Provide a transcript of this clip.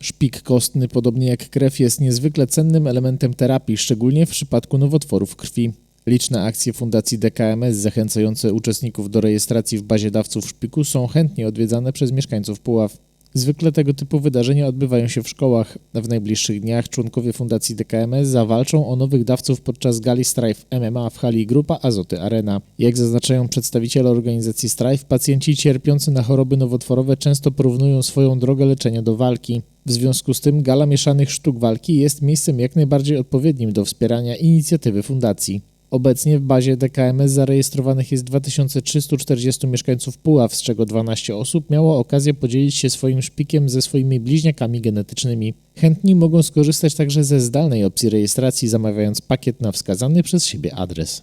Szpik kostny, podobnie jak krew, jest niezwykle cennym elementem terapii, szczególnie w przypadku nowotworów krwi. Liczne akcje Fundacji DKMS zachęcające uczestników do rejestracji w bazie dawców szpiku są chętnie odwiedzane przez mieszkańców Puław. Zwykle tego typu wydarzenia odbywają się w szkołach. W najbliższych dniach członkowie Fundacji DKMS zawalczą o nowych dawców podczas gali Strife MMA w hali Grupa Azoty Arena. Jak zaznaczają przedstawiciele organizacji Strife, pacjenci cierpiący na choroby nowotworowe często porównują swoją drogę leczenia do walki. W związku z tym gala mieszanych sztuk walki jest miejscem jak najbardziej odpowiednim do wspierania inicjatywy fundacji. Obecnie w bazie DKMS zarejestrowanych jest 2340 mieszkańców Puław, z czego 12 osób miało okazję podzielić się swoim szpikiem ze swoimi bliźniakami genetycznymi. Chętni mogą skorzystać także ze zdalnej opcji rejestracji, zamawiając pakiet na wskazany przez siebie adres.